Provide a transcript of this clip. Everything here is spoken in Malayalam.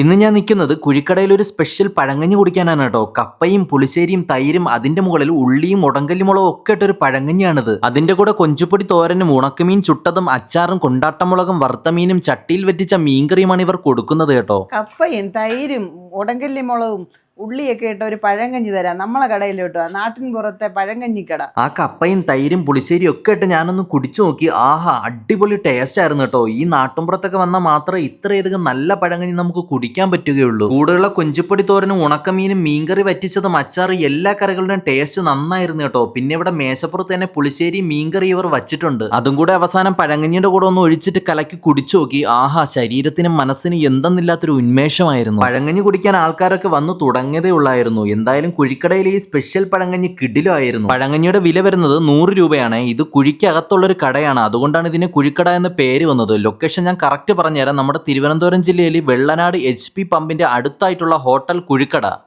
ഇന്ന് ഞാൻ നിൽക്കുന്നത് കുഴിക്കടയിൽ ഒരു സ്പെഷ്യൽ പഴങ്ങഞ്ഞി കുടിക്കാനാണ് കേട്ടോ. കപ്പയും പുളിശ്ശേരിയും തൈരും അതിന്റെ മുകളിൽ ഉള്ളിയും ഉടങ്കല്ലിമുളകും ഒക്കെ ഇട്ട ഒരു പഴങ്ങഞ്ഞിയാണിത്. അതിന്റെ കൂടെ കൊഞ്ചുപൊടി തോരനും ഉണക്കമീൻ ചുട്ടതും അച്ചാറും കൊണ്ടാട്ടമുളകും വറുത്തമീനും ചട്ടിയിൽ വെറ്റിച്ച മീൻകറിയുമാണ് ഇവർ കൊടുക്കുന്നത് കേട്ടോ. കപ്പയും തൈരും ഉടങ്കല്ലി മുളകും ഉള്ളിയൊക്കെ ഇട്ട ഒരു പഴങ്കഞ്ഞി തരാം. നമ്മളെ കടയിൽ കിട്ടുക നാട്ടിൻ പുറത്തെ പഴങ്കഞ്ഞിക്കട ആ കപ്പയും തൈരും പുളിശ്ശേരിയും ഒക്കെ ഇട്ട് ഞാനൊന്ന് കുടിച്ചു നോക്കി. ആഹാ അടിപൊളി ടേസ്റ്റ് ആയിരുന്നു കേട്ടോ. ഈ നാട്ടുമ്പുറത്തൊക്കെ വന്നാൽ മാത്രമേ ഇത്രയധികം നല്ല പഴങ്കഞ്ഞി നമുക്ക് കുടിക്കാൻ പറ്റുകയുള്ളൂ. കൂടുതലുള്ള കൊഞ്ചിപ്പൊടി തോരനും ഉണക്കമീനും മീൻകറി വറ്റിച്ചതും അച്ചാറ് എല്ലാ കറികളുടെയും ടേസ്റ്റ് നന്നായിരുന്നു കേട്ടോ. പിന്നെ ഇവിടെ മേശപ്പുറത്ത് തന്നെ പുളിശ്ശേരി മീൻകറി ഇവർ വച്ചിട്ടുണ്ട്. അതും കൂടെ അവസാനം പഴങ്കഞ്ഞിയുടെ കൂടെ ഒന്ന് ഒഴിച്ചിട്ട് കലക്കി കുടിച്ചു നോക്കി. ആഹാ ശരീരത്തിനും മനസ്സിനും എന്തെന്നില്ലാത്തൊരു ഉന്മേഷമായിരുന്നു. പഴങ്കഞ്ഞി കുടിക്കാൻ ആൾക്കാരൊക്കെ വന്നു തുടങ്ങിയതേ ഉള്ളായിരുന്നു എന്തായാലും കുഴിക്കടയിലെ ഈ സ്പെഷ്യൽ പഴങ്ങഞ്ഞി കിടിലായിരുന്നു പഴങ്ങഞ്ഞിയുടെ വില വരുന്നത് നൂറ് രൂപയാണ്. ഇത് കുഴിക്കകത്തുള്ളൊരു കടയാണ്. അതുകൊണ്ടാണ് ഇതിന് കുഴിക്കട എന്ന പേര് വന്നത്. ലൊക്കേഷൻ ഞാൻ കറക്റ്റ് പറഞ്ഞുതരാം. നമ്മുടെ തിരുവനന്തപുരം ജില്ലയിൽ വെള്ളനാട് എച്ച് പമ്പിന്റെ അടുത്തായിട്ടുള്ള ഹോട്ടൽ കുഴിക്കട.